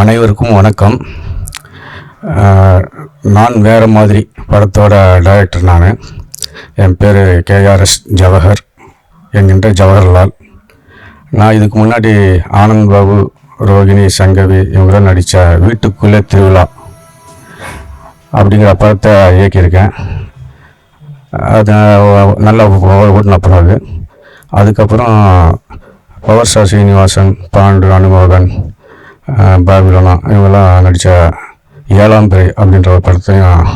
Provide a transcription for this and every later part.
அனைவருக்கும் வணக்கம். நான் வேறு மாதிரி படத்தோட டைரக்டர் நான். என் பேர் கேஆர்எஸ் ஜவஹர் என்கின்ற ஜவஹர்லால். நான் இதுக்கு முன்னாடி ஆனந்த் பாபு ரோகிணி சங்கவி இவங்களாம் நடித்த வீட்டுக்குள்ளே திருவிழா அப்படிங்கிற படத்தை இயக்கியிருக்கேன். அது நல்லா ஓட்டின படம் அது அதுக்கப்புறம் பவர் ஸ்டார் சீனிவாசன் பாண்டு அனுமோகன் பாபிலோனா இவங்கெல்லாம் நடித்த ஏழாம் பிறை அப்படின்ற ஒரு படத்தையும்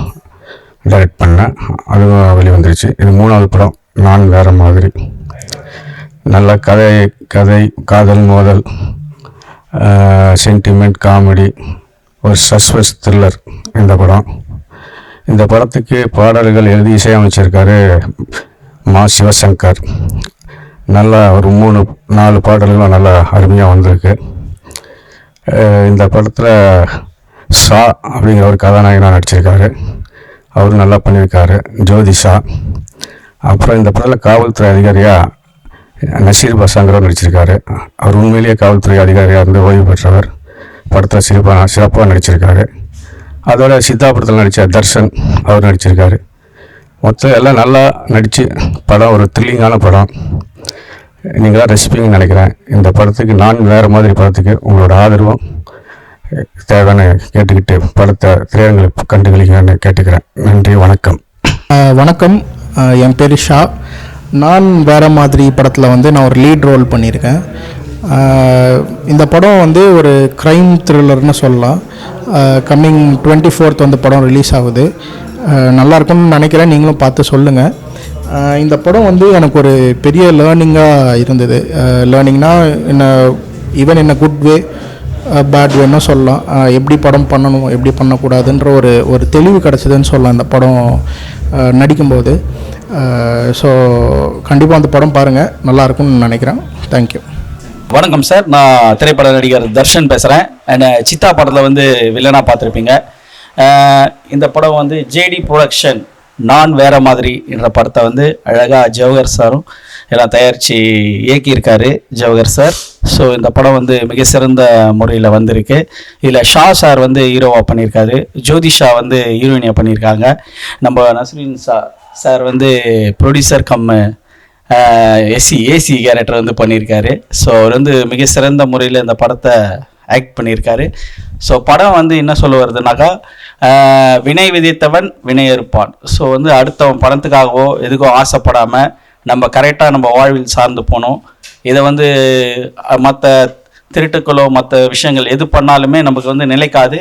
டைரக்ட் பண்ணேன். அதுவும் வெளிவந்துருச்சு. இது மூணாவது படம். நான் வேறு மாதிரி. நல்ல கதை கதை காதல் மோதல் சென்டிமெண்ட் காமெடி ஒரு சஸ்பென்ஸ் த்ரில்லர் இந்த படம். இந்த படத்துக்கு பாடல்கள் எழுதி இசையமைச்சிருக்காரு மா சிவசங்கர். நல்லா ஒரு மூணு நாலு பாடல்களும் நல்லா அருமையாக வந்திருக்கு. இந்த படத்தில் ஷா அப்படிங்கிற ஒரு கதாநாயகனாக நடிச்சிருக்காரு. அவரும் நல்லா பண்ணியிருக்காரு. ஜோதி ஷா. அப்புறம் இந்த படத்தில் காவல்துறை அதிகாரியாக நசீர் பசாங்கிறவர் நடிச்சிருக்காரு. அவர் உண்மையிலேயே காவல்துறை அதிகாரியாக இருந்து ஓய்வு பெற்றவர். படத்தில் சிறப்பாக சிறப்பாக நடிச்சிருக்காரு. அதோட சித்தாபுரத்தில் நடித்த தர்ஷன் அவர் நடிச்சிருக்காரு. மொத்தம் எல்லாம் நல்லா நடித்து படம் ஒரு த்ரில்லிங்கான படம். நீங்களாக ரசிப்பீங்கன்னு நினைக்கிறேன். இந்த படத்துக்கு நான் வேறு மாதிரி படத்துக்கு உங்களோட ஆதரவும் தேவைன்னு கேட்டுக்கிட்டு படத்தை திரையரங்களை கண்டுகளிக்கன்னு கேட்டுக்கிறேன். நன்றி வணக்கம். வணக்கம். என் பேர் ஷா. நான் வேறு மாதிரி படத்தில் வந்து நான் ஒரு லீட் ரோல் பண்ணியிருக்கேன். இந்த படம் வந்து ஒரு க்ரைம் த்ரில்லர்னு சொல்லலாம். கம்மிங் டுவெண்ட்டி ஃபோர்த் வந்து படம் ரிலீஸ் ஆகுது. நல்லாயிருக்கும்னு நினைக்கிறேன். நீங்களும் பார்த்து சொல்லுங்கள் இந்த படம் வந்து எனக்கு ஒரு பெரிய லேர்னிங்காக இருந்தது. லேர்னிங்னா என்ன ஈவன் என்ன குட் வே பேட் வேணும் சொல்லலாம். எப்படி படம் பண்ணணும் எப்படி பண்ணக்கூடாதுன்ற ஒரு ஒரு தெளிவு கிடச்சிதுன்னு சொல்லலாம் இந்த படம் நடிக்கும்போது. ஸோ கண்டிப்பாக அந்த படம் பாருங்கள் நல்லாயிருக்கும்னு நினைக்கிறேன். தேங்க்யூ வணக்கம் சார். நான் திரைப்பட நடிகர் தர்ஷன் பேசுகிறேன் என்ன சித்தா படத்தில் வந்து வில்லனாக பார்த்துருப்பீங்க. இந்த படம் வந்து ஜேடி ப்ரொடக்ஷன் நான் வேற மாதிரி என்ற படத்தை வந்து அழகாக ஜவஹர் சாரும் எல்லாம் தயாரித்து இயக்கியிருக்காரு ஜவஹர் சார். ஸோ இந்த படம் வந்து மிக சிறந்த முறையில் வந்திருக்கு. இதில் ஷா சார் வந்து ஹீரோவாக பண்ணியிருக்காரு. ஜோதிஷா வந்து ஹீரோயினியாக பண்ணியிருக்காங்க. நம்ம நஸ்ரீன் சா சார் வந்து ப்ரொடியூசர் கம் எஸ்சி ஏசி கேரக்டர் வந்து பண்ணியிருக்காரு. ஸோ அவர் வந்து மிக சிறந்த முறையில் இந்த படத்தை ஆக்ட் பண்ணியிருக்காரு. ஸோ படம் வந்து என்ன சொல்ல வருதுனாக்கா வினை விதித்தவன் வினை இருப்பான் ஸோ வந்து அடுத்தவன் பணத்துக்காகவோ எதுக்கோ ஆசைப்படாமல் நம்ம கரெக்டாக நம்ம வாழ்வில் சார்ந்து போகணும். இதை வந்து மற்ற திருட்டுக்களோ மற்ற விஷயங்கள் எது பண்ணாலுமே நமக்கு வந்து நிலைக்காது.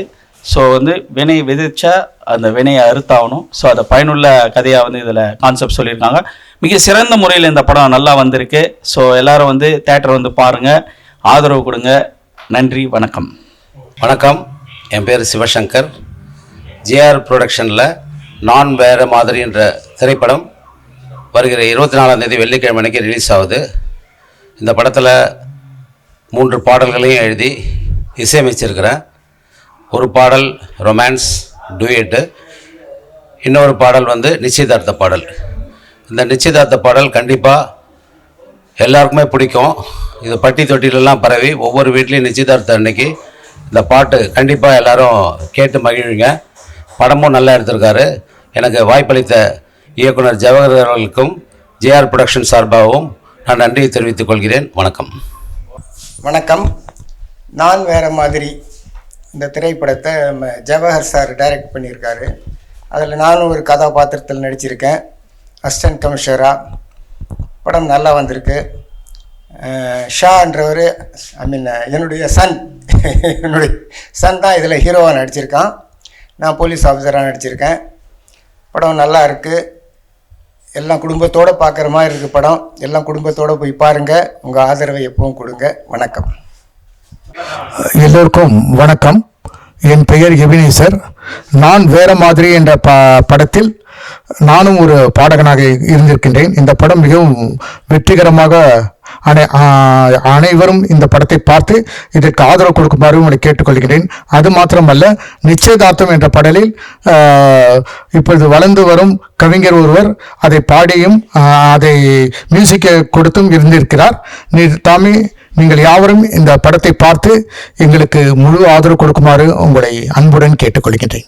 ஸோ வந்து வினை விதிச்சா அந்த வினையை அறுத்தாகணும். ஸோ அதை பயனுள்ள கதையாக வந்து இதில் கான்செப்ட் சொல்லியிருக்காங்க. மிக சிறந்த முறையில் இந்த படம் நல்லா வந்திருக்கு. ஸோ எல்லாரும் வந்து தேட்டர் வந்து பாருங்கள் ஆதரவு கொடுங்க. நன்றி வணக்கம். வணக்கம். என் பேர் சிவசங்கர். ஜேஆர் ப்ரொடக்ஷனில் நான் வேறு மாதிரின்ற திரைப்படம் வருகிற இருபத்தி நாலாம் தேதி வெள்ளிக்கிழமை அன்னைக்கு ரிலீஸ் ஆகுது. இந்த படத்தில் மூன்று பாடல்களையும் எழுதி இசையமைச்சிருக்கிறேன். ஒரு பாடல் ரொமான்ஸ் டூயட்டு இன்னொரு பாடல் வந்து நிச்சயதார்த்த பாடல். இந்த நிச்சயதார்த்த பாடல் கண்டிப்பாக எல்லாருக்குமே பிடிக்கும். இது பட்டி தொட்டிலெல்லாம் பரவி ஒவ்வொரு வீட்லேயும் நிச்சயதார்த்தம் அன்னைக்கு. இந்த பாட்டு கண்டிப்பாக எல்லாரும் கேட்டு மகிழுங்க. படமும் நல்லா எடுத்திருக்காரு. எனக்கு வாய்ப்பளித்த இயக்குனர் ஜவஹர் அவர்களுக்கும் ஜேஆர் ப்ரொடக்ஷன் சார்பாகவும் நான் நன்றியை தெரிவித்துக் கொள்கிறேன். வணக்கம். வணக்கம். நான் வேறு மாதிரி இந்த திரைப்படத்தை நம்ம ஜவஹர் சார் டைரக்ட் பண்ணியிருக்காரு. அதில் நானும் ஒரு கதாபாத்திரத்தில் நடிச்சிருக்கேன். அசிஸ்டன்ட் கமிஷனராக படம் நல்லா வந்திருக்கு. ஷான்றவர் ஐ மீன் என்னுடைய சன் என்னுடைய சன் தான் இதில் ஹீரோவாக நடிச்சிருக்கான். நான் போலீஸ் ஆஃபீஸராக நடிச்சிருக்கேன். படம் நல்லா இருக்குது எல்லாம் குடும்பத்தோடு பார்க்குற மாதிரி இருக்குது படம். எல்லாம் குடும்பத்தோடு போய் பாருங்கள் உங்கள் ஆதரவை எப்பவும் கொடுங்க. வணக்கம். எல்லோருக்கும் வணக்கம். என் பெயர் எபினேசர். நான் வேற மாதிரி என்ற ப படத்தில் நானும் ஒரு பாடகனாக இருந்திருக்கின்றேன். இந்த படம் மிகவும் வெற்றிகரமாக அனை அனைவரும் இந்த படத்தை பார்த்து இதற்கு ஆதரவு கொடுக்குமாறு உங்களை கேட்டுக்கொள்கிறேன். அது மாத்திரமல்ல நிச்சயதார்த்தம் என்ற படலில் இப்பொழுது வளர்ந்து வரும் கவிஞர் ஒருவர் அதை பாடியும் அதை மியூசிக்கை கொடுத்தும் இருந்திருக்கிறார். நீ தாமே நீங்கள் யாவரும் இந்த படத்தை பார்த்து எங்களுக்கு முழு ஆதரவு கொடுக்குமாறு உங்களை அன்புடன் கேட்டுக்கொள்கின்றேன்